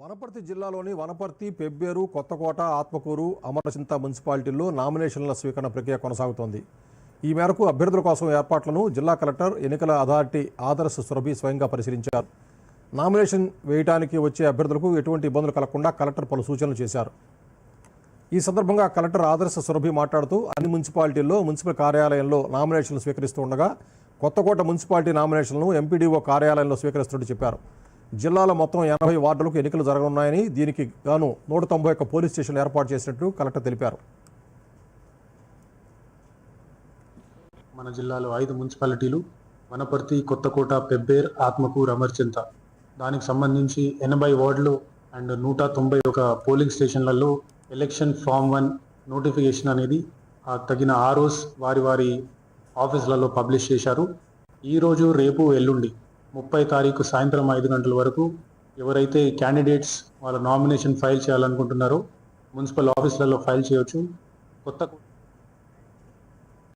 వనపర్తి జిల్లాలోని వనపర్తి పెబ్బేరు కొత్తకోట ఆత్మకూరు అమరచింత మున్సిపాలిటీల్లో నామినేషన్ల స్వీకరణ ప్రక్రియ కొనసాగుతోంది. ఈ మేరకు అభ్యర్థుల కోసం ఏర్పాట్లను జిల్లా కలెక్టర్ ఎన్నికల అథారిటీ ఆదర్శ సురభి స్వయంగా పరిశీలించారు. నామినేషన్ వేయడానికి వచ్చే అభ్యర్థులకు ఎటువంటి ఇబ్బందులు కలగకుండా కలెక్టర్ పలు సూచనలు చేశారు. ఈ సందర్భంగా కలెక్టర్ ఆదర్శ సురభి మాట్లాడుతూ అన్ని మున్సిపాలిటీల్లో మున్సిపల్ కార్యాలయంలో నామినేషన్లు స్వీకరిస్తూ ఉండగా కొత్తకోట మున్సిపాలిటీ నామినేషన్లను ఎంపీడీఓ కార్యాలయంలో స్వీకరిస్తున్నట్టు చెప్పారు. జిల్లాలో మొత్తం ఎనభై వార్డులకు ఎన్నికలు జరగనున్నాయని దీనికి గాను నూట తొంభై ఒక్క పోలీస్ స్టేషన్లు ఏర్పాటు చేసినట్టు కలెక్టర్ తెలిపారు. మన జిల్లాలో ఐదు మున్సిపాలిటీలు వనపర్తి కొత్తకోట పెబ్బేర్ ఆత్మకూరు అమర్చింత. దానికి సంబంధించి ఎనభై వార్డులు అండ్ నూట తొంభై ఒక పోలింగ్ స్టేషన్లలో ఎలక్షన్ ఫామ్ వన్ నోటిఫికేషన్ అనేది తగిన ఆర్ఓస్ వారి వారి ఆఫీసులలో పబ్లిష్ చేశారు. ఈరోజు రేపు ఎల్లుండి ముప్పై తారీఖు సాయంత్రం ఐదు గంటల వరకు ఎవరైతే క్యాండిడేట్స్ వాళ్ళ నామినేషన్ ఫైల్ చేయాలనుకుంటున్నారో మున్సిపల్ ఆఫీసులలో ఫైల్ చేయొచ్చు. కొత్త